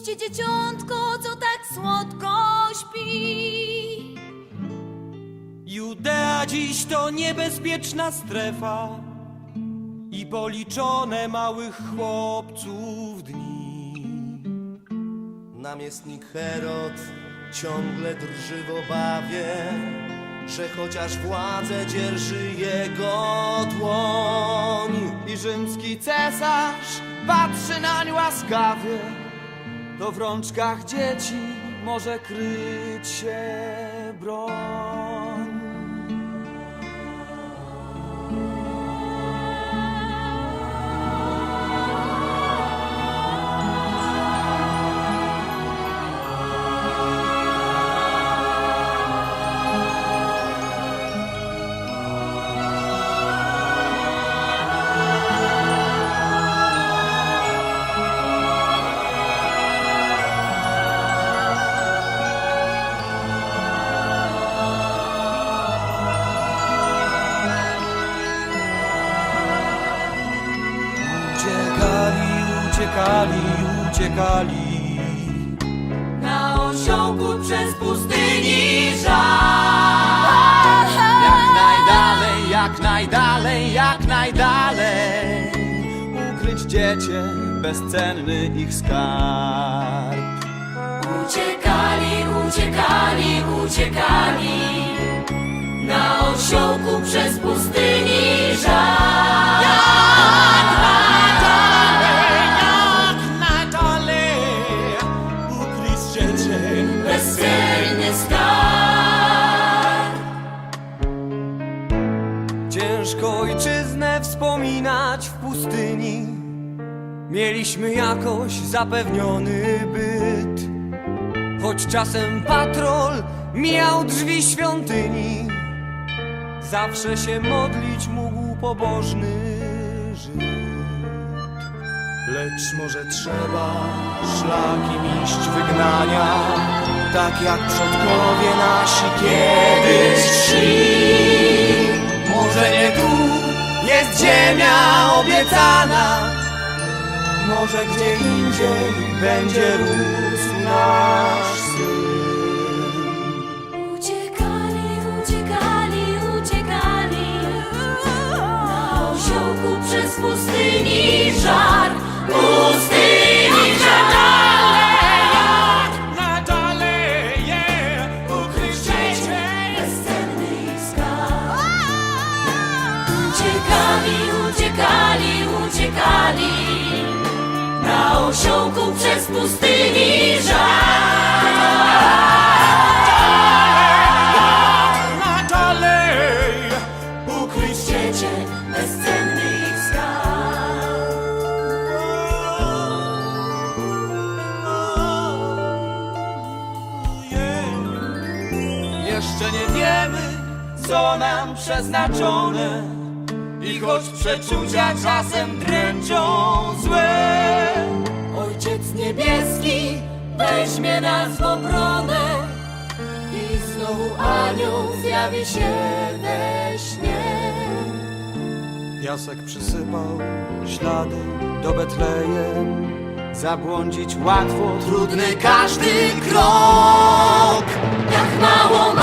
Budźcie dzieciątko, co tak słodko śpi. Judea dziś to niebezpieczna strefa i policzone małych chłopców dni. Namiestnik Herod ciągle drży w obawie, że chociaż władzę dzierży jego dłoń. I rzymski cesarz patrzy nań łaskawie, to w rączkach dzieci może kryć się broń. Jak najdalej, jak najdalej. Ukryć dziecię, bezcenny ich skarb. Uciekali, uciekali, uciekali. Na osiołku przez pustyni żar. Mieliśmy jakoś zapewniony byt. Choć czasem patrol miał drzwi świątyni, zawsze się modlić mógł pobożny Żyd. Lecz może trzeba szlakiem iść wygnania, tak jak przodkowie nasi kiedyś szli. Może nie tu jest ziemia obiecana, może gdzie indziej będzie rósł nasz syn. Osiołku przez pustyni żar Najdalej ukryć Dziecię, bezcenny ich skarb Jeszcze nie wiemy, co nam przeznaczone I choć przeczucia czasem dręczą złe niebieski weźmie nas w obronę. I znowu anioł zjawi się we śnie. Piasek przysypał ślady do Betlejem. Zabłądzić łatwo, trudny każdy krok. Jak mało